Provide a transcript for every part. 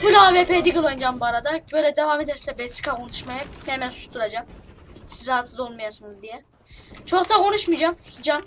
Full AWP Deagle oynayacağım bu arada. Böyle devam ederse Betsika konuşmaya hemen susturacağım. Siz rahatsız olmayasınız diye. Çok da konuşmayacağım. Susacağım.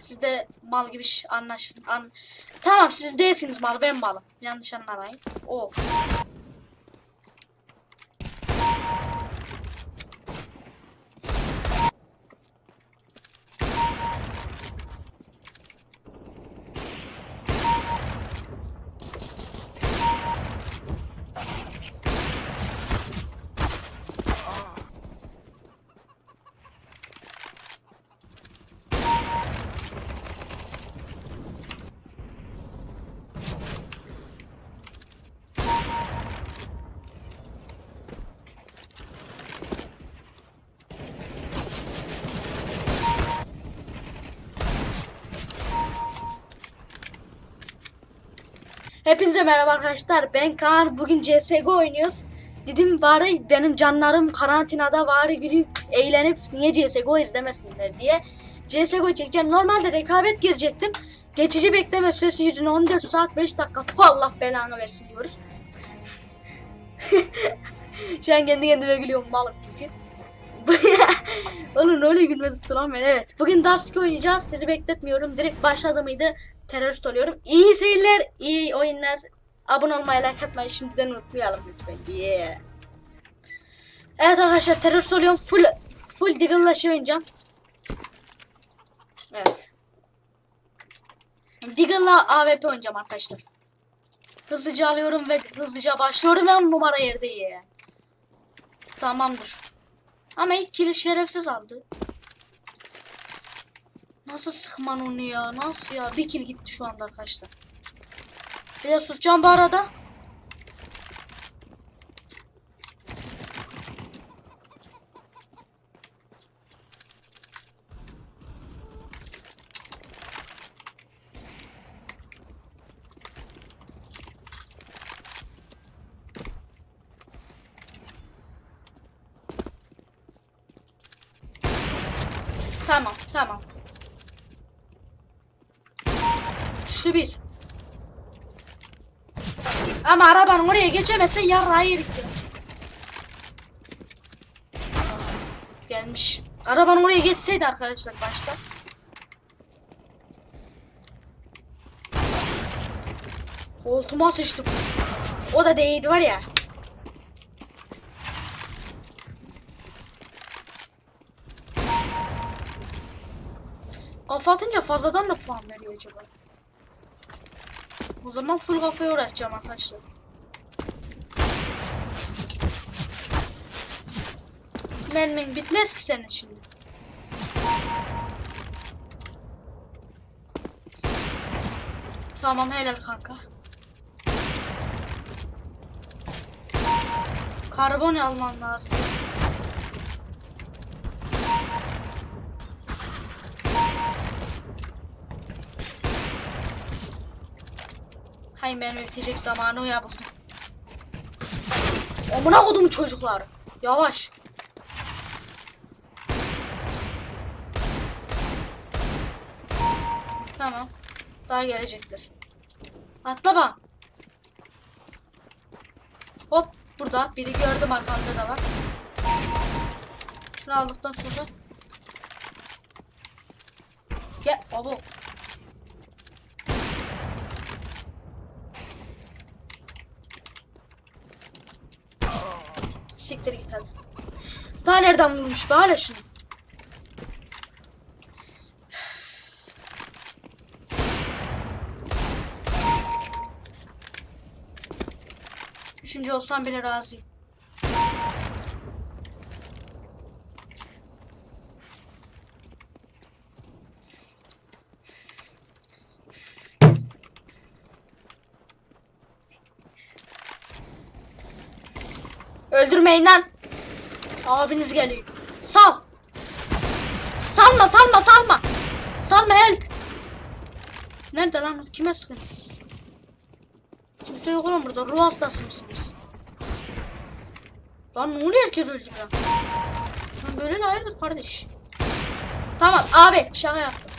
Siz de mal gibi anlaşın. An tamam siz değilsiniz mal ben malım. Yanlış anlamayın. O. Hepinize merhaba arkadaşlar. Ben Kaan. Bugün CSGO oynuyoruz. Dedim bari benim canlarım karantinada bari gülüp eğlenip niye CSGO izlemesinler diye. CSGO çekeceğim. Normalde rekabet girecektim. Geçici bekleme süresi yüzüne 14 saat 5 dakika. Allah belanı versin diyoruz. Şu an kendi kendime gülüyorum malım Oğlum öyle gülmesi tutamıyorum. Evet. Bugün Dusty oynayacağız. Sizi bekletmiyorum. Direkt başladı mıydı? Terörist oluyorum. İyi seyirler, iyi oyunlar. Abone olmayı, like atmayı şimdiden unutmayalım lütfen. Yeah. Evet arkadaşlar terörist oluyorum. Full full Deagle'la şey oynayacağım. Evet. Deagle'la AWP oynayacağım arkadaşlar. Hızlıca alıyorum ve hızlıca başlıyorum. Ben numara yerde ye. Tamamdır. Ama ilk kili şerefsiz aldı. Nasıl sıkman onu ya? Nasıl ya? Bir kill gitti şu anda arkadaşlar. Bir de susacağım bu arada. Tamam, tamam. Şu bir. Ama arabanın oraya geçemezse yarrağı yedik. Gelmiş. Arabanın oraya geçseydi arkadaşlar başta. Koltuğuma sıçtım. O da değildi var ya. Kafa atınca fazladan da puan veriyor acaba? O zaman full kafaya uğraşacağım arkadaşlar. Mermin bitmez ki senin şimdi. Tamam helal kanka. Karbon alman lazım. Hay benim bitecek zamanı uya bak. Amına kodum çocuklar. Yavaş. Tamam. Daha gelecekler. Atla bak. Hop burada. Biri gördüm arkamda da var. Şunu aldıktan sonra. Gel. Abo. Siktir git. Daha nereden vurmuş be hala şunu. Üçüncü olsam bile razıyım. Lan. Abiniz geliyor. Sal. Salma salma salma. Salma help. Nerede lan? Kime sıkın? Kimse yok oğlum burada. Ruh hastası mısınız? Lan ne oluyor herkes öldü ya? Sen böyle ne hayırdır kardeş? Tamam abi şaka yaptım.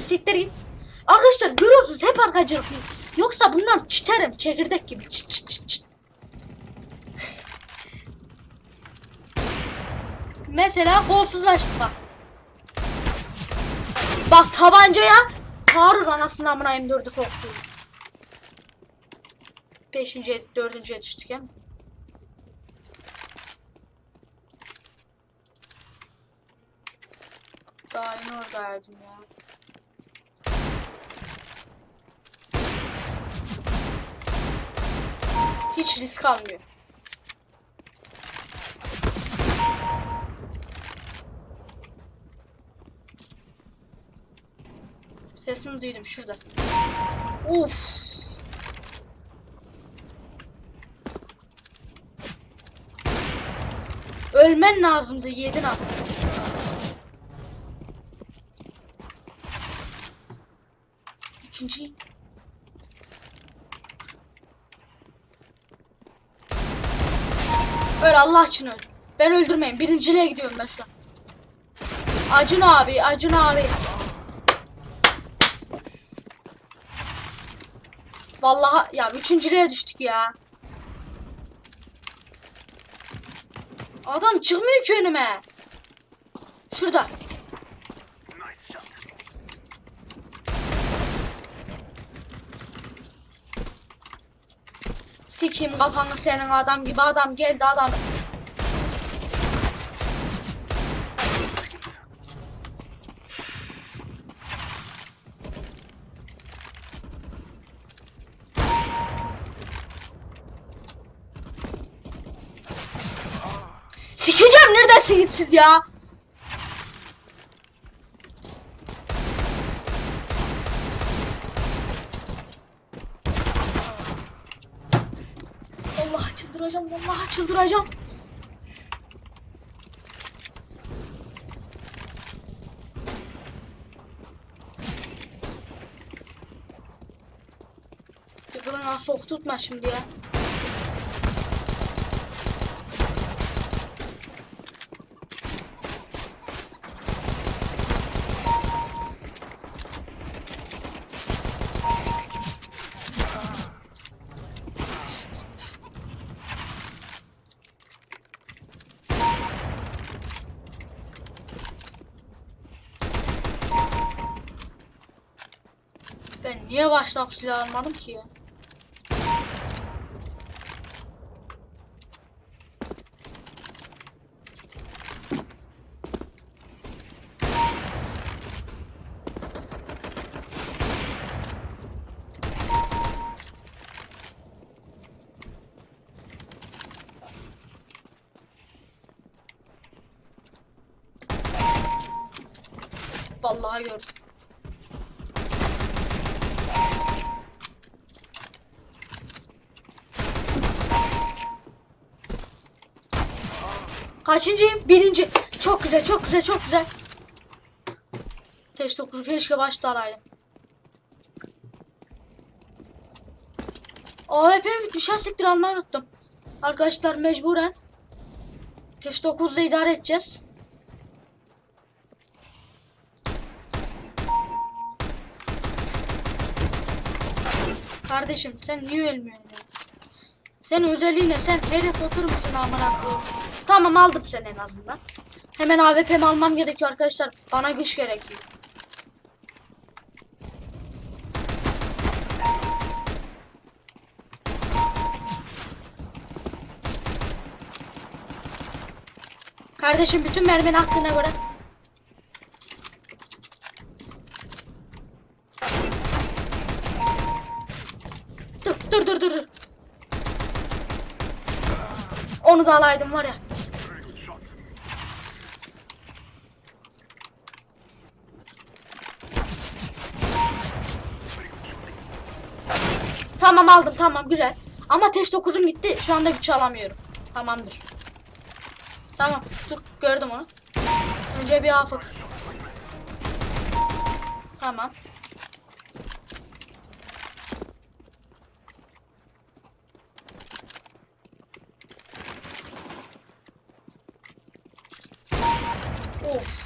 Siktir git. Arkadaşlar görüyorsunuz hep arkacılık. Yoksa bunlar çiterim çekirdek gibi. Çıt çıt çıt çıt. Mesela kolsuzlaştık bak. Tabancaya taarruz anasını amına M4'ü soktu. Beşinciye, dördüncüye düştük ya. Daha yeni oradaydım ya. Hiç risk almıyor. Sesini duydum şurada. Uf. Ölmen lazımdı yedin abi. İkinci. Öl Allah için öl. Ben öldürmeyin. Birinciliğe gidiyorum ben şu an. Acun abi, Acun abi. Vallahi ya üçüncülüğe düştük ya. Adam çıkmıyor ki önüme. Şurada. Sikeyim kafanı senin adam gibi adam geldi adam. Siz ya? Allah çıldıracağım, vallahi çıldıracağım. Tıkılına sok tutma şimdi ya. Ben niye baştan silah almadım ki? Vallahi gördüm. Kaçıncıyım? Birinci. Çok güzel, çok güzel, çok güzel. Teş 9'u keşke başta alaydım. AWP bitmiş. Ha siktir almayı unuttum. Arkadaşlar mecburen. Teş 9'da idare edeceğiz. Kardeşim sen niye ölmüyorsun Senin özelliğine sen herif otur musun amına? Tamam aldım seni en azından. Hemen AWP'mi almam gerekiyor arkadaşlar. Bana güç gerekiyor. Kardeşim bütün mermini attığına göre. Dur dur dur dur. Onu da alaydım var ya. Tamam aldım tamam güzel. Ama teş 9'um gitti. Şu anda güç alamıyorum. Tamamdır. Tamam dur gördüm onu. Önce bir afık. Tamam. Of.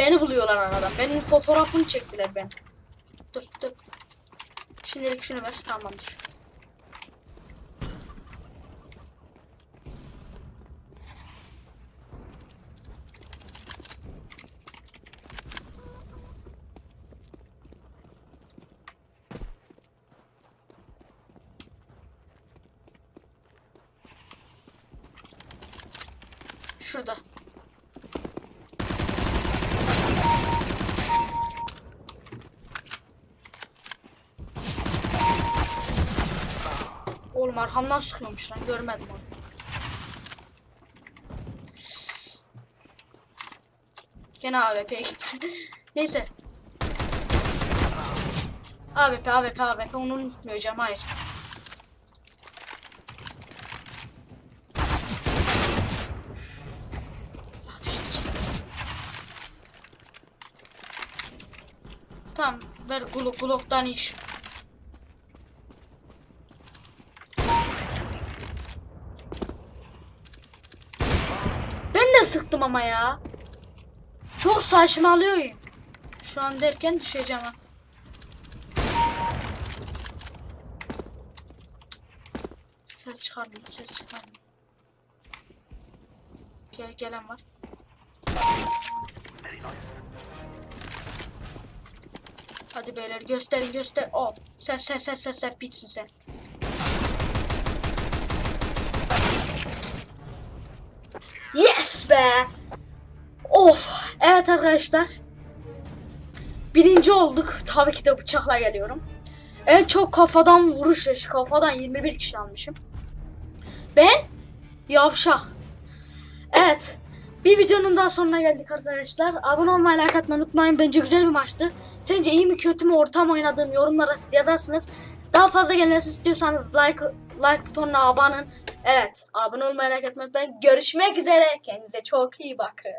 Beni buluyorlar aradan. Benim fotoğrafını çektiler ben. Dur dur. Şimdilik şunu ver tamamdır. Şurada. Arkamdan sıkıyormuş lan görmedim onu. Gene AWP gitti. Neyse. AWP AWP AWP onu unutmayacağım hayır. Düşecek. Tamam ver Glock Glock'tan iş. Sıktım ama ya. Çok saçmalıyor oyun. Şu an derken düşeceğim ha. Ses çıkarma, ses çıkarma. Gel, gelen var. Hadi beyler gösterin göster. O sen sen sen sen sen bitsin sen. Yes be. Of. Evet arkadaşlar. Birinci olduk. Tabii ki de bıçakla geliyorum. En çok kafadan vuruş yaşı. Kafadan 21 kişi almışım. Ben yavşak. Evet. Bir videonun daha sonuna geldik arkadaşlar. Abone olmayı, like atmayı unutmayın. Bence güzel bir maçtı. Sence iyi mi kötü mü ortam oynadığım yorumlara siz yazarsınız. Daha fazla gelmesi istiyorsanız like like butonuna olun. Evet. Abone olmayı, like unutmayın. Görüşmek üzere. Kendinize çok iyi bakın.